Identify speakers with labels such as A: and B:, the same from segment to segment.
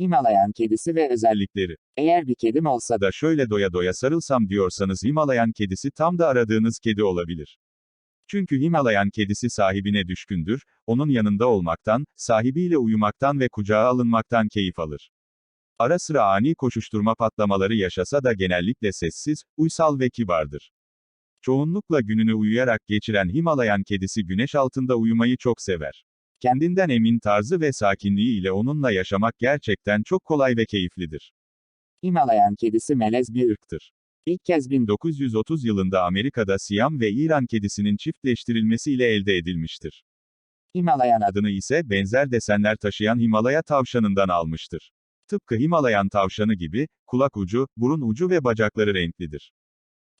A: Himalayan kedisi ve özellikleri. Eğer bir kedim olsa da
B: şöyle doya doya sarılsam diyorsanız Himalayan kedisi tam da aradığınız kedi olabilir. Çünkü Himalayan kedisi sahibine düşkündür, onun yanında olmaktan, sahibiyle uyumaktan ve kucağa alınmaktan keyif alır. Ara sıra ani koşuşturma patlamaları yaşasa da genellikle sessiz, uysal ve kibardır. Çoğunlukla gününü uyuyarak geçiren Himalayan kedisi güneş altında uyumayı çok sever. Kendinden emin tarzı ve sakinliği ile onunla yaşamak gerçekten çok kolay ve keyiflidir.
A: Himalayan kedisi melez bir ırk.
B: Irktır.
A: İlk kez
B: 1930 yılında Amerika'da Siyam ve İran kedisinin çiftleştirilmesiyle elde edilmiştir.
A: Himalayan adı.
B: Adını ise benzer desenler taşıyan Himalaya tavşanından almıştır. Tıpkı Himalayan tavşanı gibi, kulak ucu, burun ucu ve bacakları renklidir.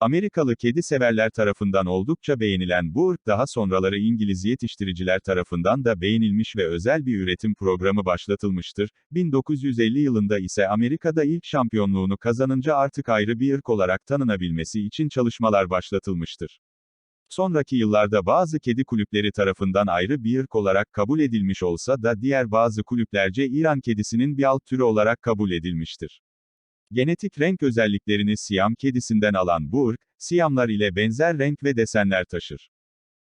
B: Amerikalı kedi severler tarafından oldukça beğenilen bu ırk daha sonraları İngiliz yetiştiriciler tarafından da beğenilmiş ve özel bir üretim programı başlatılmıştır. 1950 yılında ise Amerika'da ilk şampiyonluğunu kazanınca artık ayrı bir ırk olarak tanınabilmesi için çalışmalar başlatılmıştır. Sonraki yıllarda bazı kedi kulüpleri tarafından ayrı bir ırk olarak kabul edilmiş olsa da diğer bazı kulüplerce İran kedisinin bir alt türü olarak kabul edilmiştir. Genetik renk özelliklerini Siyam kedisinden alan bu ırk, Siyamlar ile benzer renk ve desenler taşır.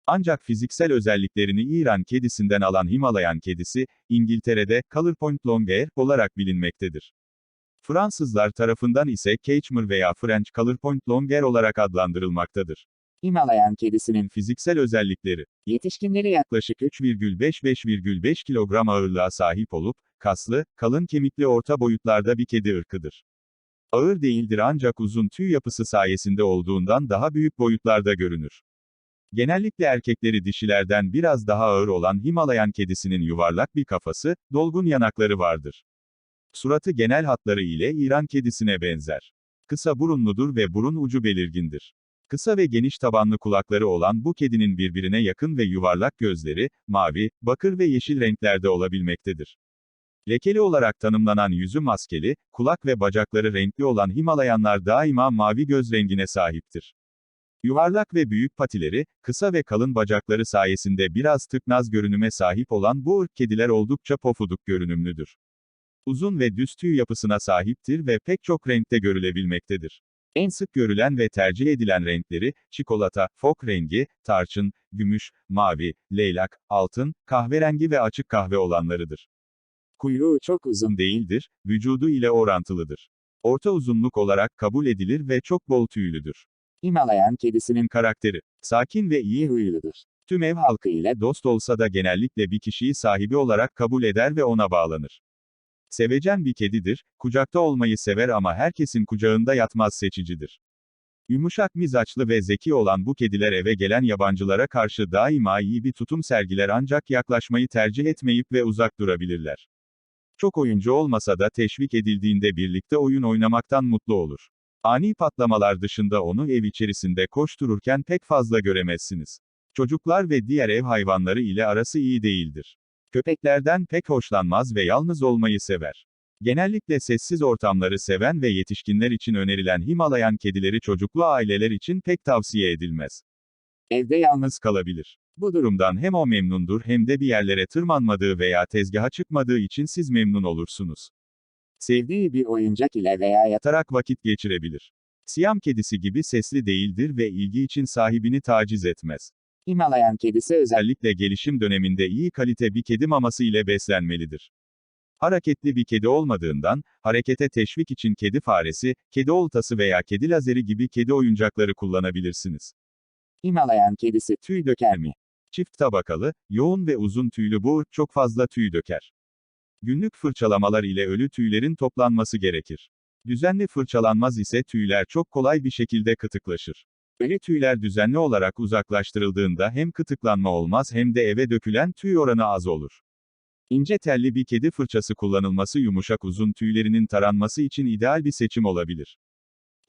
B: Ancak fiziksel özelliklerini İran kedisinden alan Himalayan kedisi, İngiltere'de Color Point Longhair olarak bilinmektedir. Fransızlar tarafından ise Cachemire veya French Color Point Longhair olarak adlandırılmaktadır.
A: Himalayan kedisinin
B: Fiziksel özellikleri
A: yetişkinleri yaklaşık
B: yaklaşık 3,5-5,5 kilogram ağırlığa sahip olup, kaslı, kalın kemikli orta boyutlarda bir kedi ırkıdır. Ağır değildir ancak uzun tüy yapısı sayesinde olduğundan daha büyük boyutlarda görünür. Genellikle erkekleri dişilerden biraz daha ağır olan Himalayan kedisinin yuvarlak bir kafası, dolgun yanakları vardır. Suratı genel hatları ile İran kedisine benzer. Kısa burunludur ve burun ucu belirgindir. Kısa ve geniş tabanlı kulakları olan bu kedinin birbirine yakın ve yuvarlak gözleri, mavi, bakır ve yeşil renklerde olabilmektedir. Lekeli olarak tanımlanan yüzü maskeli, kulak ve bacakları renkli olan Himalayanlar daima mavi göz rengine sahiptir. Yuvarlak ve büyük patileri, kısa ve kalın bacakları sayesinde biraz tıknaz görünüme sahip olan bu ırk kediler oldukça pofuduk görünümlüdür. Uzun ve düz tüy yapısına sahiptir ve pek çok renkte görülebilmektedir. En sık görülen ve tercih edilen renkleri, çikolata, fok rengi, tarçın, gümüş, mavi, leylak, altın, kahverengi ve açık kahve olanlarıdır.
A: Kuyruğu çok uzun.
B: Değildir, vücudu ile orantılıdır. Orta uzunluk olarak kabul edilir ve çok bol tüylüdür.
A: Himalayan kedisinin
B: Karakteri, sakin ve iyi
A: huyludur.
B: tüm ev halkı ile dost olsa da genellikle bir kişiyi sahibi olarak kabul eder ve ona bağlanır. Sevecen bir kedidir, kucakta olmayı sever ama herkesin kucağında yatmaz seçicidir. Yumuşak mizaçlı ve zeki olan bu kediler eve gelen yabancılara karşı daima iyi bir tutum sergiler ancak yaklaşmayı tercih etmeyip ve uzak durabilirler. Çok oyuncu olmasa da teşvik edildiğinde birlikte oyun oynamaktan mutlu olur. Ani patlamalar dışında onu ev içerisinde koştururken pek fazla göremezsiniz. Çocuklar ve diğer ev hayvanları ile arası iyi değildir. Köpeklerden pek hoşlanmaz ve yalnız olmayı sever. Genellikle sessiz ortamları seven ve yetişkinler için önerilen Himalayan kedileri çocuklu aileler için pek tavsiye edilmez.
A: Evde yalnız.
B: Kalabilir. Bu durumdan hem o memnundur hem de bir yerlere tırmanmadığı veya tezgaha çıkmadığı için siz memnun olursunuz.
A: Sevdiği bir oyuncak ile veya.
B: Yatarak vakit geçirebilir. Siyam kedisi gibi sesli değildir ve ilgi için sahibini taciz etmez.
A: Himalayan kedisi özel.
B: Özellikle gelişim döneminde iyi kalite bir kedi maması ile beslenmelidir. Hareketli bir kedi olmadığından, harekete teşvik için kedi faresi, kedi oltası veya kedi lazeri gibi kedi oyuncakları kullanabilirsiniz.
A: Himalayan kedisi tüy döker mi?
B: Çift tabakalı, yoğun ve uzun tüylü bu çok fazla tüy döker. Günlük fırçalamalar ile ölü tüylerin toplanması gerekir. Düzenli fırçalanmaz ise tüyler çok kolay bir şekilde kıtıklaşır. Ölü tüyler düzenli olarak uzaklaştırıldığında hem kıtıklanma olmaz hem de eve dökülen tüy oranı az olur. İnce telli bir kedi fırçası kullanılması yumuşak uzun tüylerinin taranması için ideal bir seçim olabilir.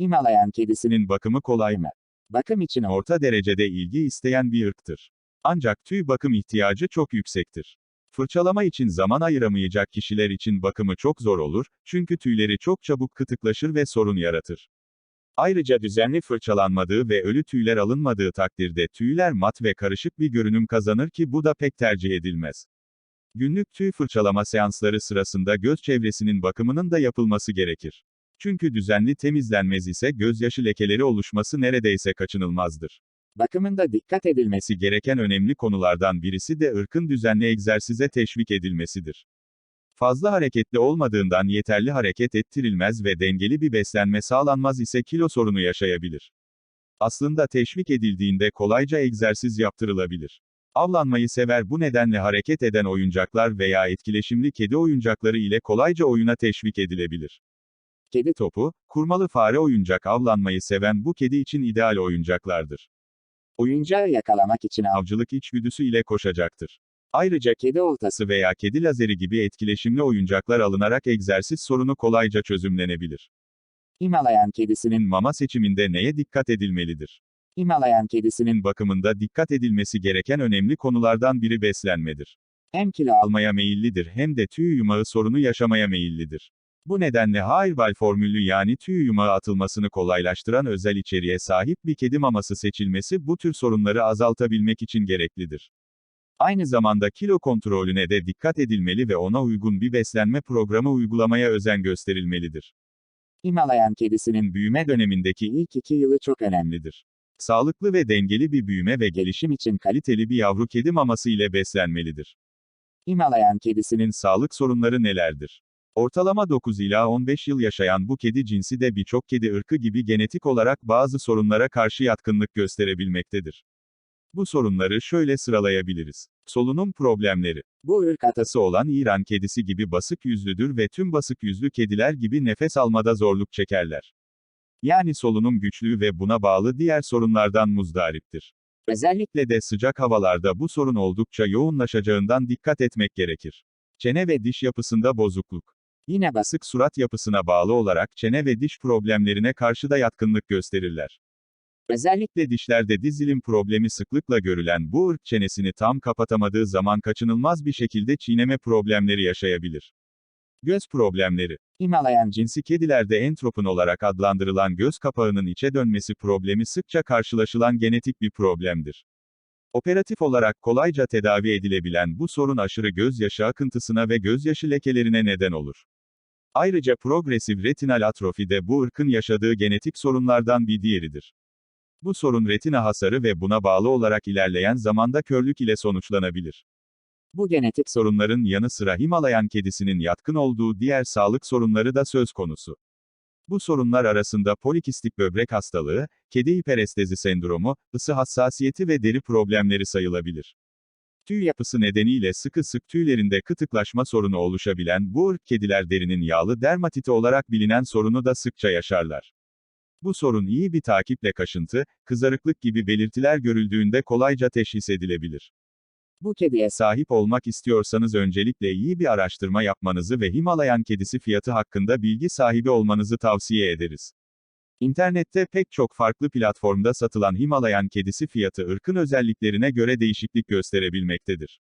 A: Himalayan kedisinin
B: bakımı kolay mı?
A: bakım için. Orta
B: derecede ilgi isteyen bir ırktır. Ancak tüy bakım ihtiyacı çok yüksektir. Fırçalama için zaman ayıramayacak kişiler için bakımı çok zor olur, çünkü tüyleri çok çabuk kıtıklaşır ve sorun yaratır. Ayrıca düzenli fırçalanmadığı ve ölü tüyler alınmadığı takdirde tüyler mat ve karışık bir görünüm kazanır ki bu da pek tercih edilmez. Günlük tüy fırçalama seansları sırasında göz çevresinin bakımının da yapılması gerekir. Çünkü düzenli temizlenmez ise gözyaşı lekeleri oluşması neredeyse kaçınılmazdır.
A: Bakımında dikkat edilmesi
B: gereken önemli konulardan birisi de ırkın düzenli egzersize teşvik edilmesidir. Fazla hareketli olmadığından yeterli hareket ettirilmez ve dengeli bir beslenme sağlanmaz ise kilo sorunu yaşayabilir. Aslında teşvik edildiğinde kolayca egzersiz yaptırılabilir. Avlanmayı sever bu nedenle hareket eden oyuncaklar veya etkileşimli kedi oyuncakları ile kolayca oyuna teşvik edilebilir.
A: kedi
B: Topu, kurmalı fare oyuncak avlanmayı seven bu kedi için ideal oyuncaklardır.
A: Oyuncağı yakalamak için av,
B: Avcılık içgüdüsü ile koşacaktır. Ayrıca
A: kedi oltası,
B: Tası veya kedi lazeri gibi etkileşimli oyuncaklar alınarak egzersiz sorunu kolayca çözümlenebilir.
A: Himalayan kedisinin,
B: Mama seçiminde neye dikkat edilmelidir?
A: Himalayan kedisinin
B: Bakımında dikkat edilmesi gereken önemli konulardan biri beslenmedir.
A: hem kilo alma,
B: Almaya meyillidir hem de tüy yumağı sorunu yaşamaya meyillidir. Bu nedenle Hairbal formüllü yani tüy yumağı atılmasını kolaylaştıran özel içeriğe sahip bir kedi maması seçilmesi bu tür sorunları azaltabilmek için gereklidir. Aynı zamanda kilo kontrolüne de dikkat edilmeli ve ona uygun bir beslenme programı uygulamaya özen gösterilmelidir.
A: Himalayan kedisinin
B: Büyüme dönemindeki ilk
A: iki yılı çok önemli.
B: önemlidir. Sağlıklı ve dengeli bir büyüme ve gelişim
A: için
B: kaliteli bir yavru kedi maması ile beslenmelidir.
A: Himalayan Kedisinin
B: sağlık sorunları nelerdir? Ortalama 9 ila 15 yıl yaşayan bu kedi cinsi de birçok kedi ırkı gibi genetik olarak bazı sorunlara karşı yatkınlık gösterebilmektedir. Bu sorunları şöyle sıralayabiliriz. Solunum problemleri.
A: bu ırk atası,
B: olan İran kedisi gibi basık yüzlüdür ve tüm basık yüzlü kediler gibi nefes almada zorluk çekerler. Yani solunum güçlüğü ve buna bağlı diğer sorunlardan muzdariptir.
A: Özellikle
B: de sıcak havalarda bu sorun oldukça yoğunlaşacağından dikkat etmek gerekir. Çene ve diş yapısında bozukluk.
A: Yine basık,
B: Sık surat yapısına bağlı olarak çene ve diş problemlerine karşı da yatkınlık gösterirler. özellikle dişlerde dizilim problemi sıklıkla görülen bu ırk çenesini tam kapatamadığı zaman kaçınılmaz bir şekilde çiğneme problemleri yaşayabilir. Göz problemleri.
A: Himalayan
B: Cinsi kedilerde entropin olarak adlandırılan göz kapağının içe dönmesi problemi sıkça karşılaşılan genetik bir problemdir. Operatif olarak kolayca tedavi edilebilen bu sorun aşırı gözyaşı akıntısına ve gözyaşı lekelerine neden olur. Ayrıca progresif retinal atrofi de bu ırkın yaşadığı genetik sorunlardan bir diğeridir. Bu sorun retina hasarı ve buna bağlı olarak ilerleyen zamanda körlük ile sonuçlanabilir.
A: bu genetik
B: Sorunların yanı sıra Himalayan kedisinin yatkın olduğu diğer sağlık sorunları da söz konusu. Bu sorunlar arasında polikistik böbrek hastalığı, kedi hiperestezi sendromu, ısı hassasiyeti ve deri problemleri sayılabilir. Tüy yapısı nedeniyle sıkı sık tüylerinde kıtıklaşma sorunu oluşabilen bu ırk kediler derinin yağlı dermatiti olarak bilinen sorunu da sıkça yaşarlar. Bu sorun iyi bir takiple kaşıntı, kızarıklık gibi belirtiler görüldüğünde kolayca teşhis edilebilir.
A: bu kediye
B: Sahip olmak istiyorsanız öncelikle iyi bir araştırma yapmanızı ve Himalayan kedisi fiyatı hakkında bilgi sahibi olmanızı tavsiye ederiz. İnternette pek çok farklı platformda satılan Himalayan kedisi fiyatı ırkın özelliklerine göre değişiklik gösterebilmektedir.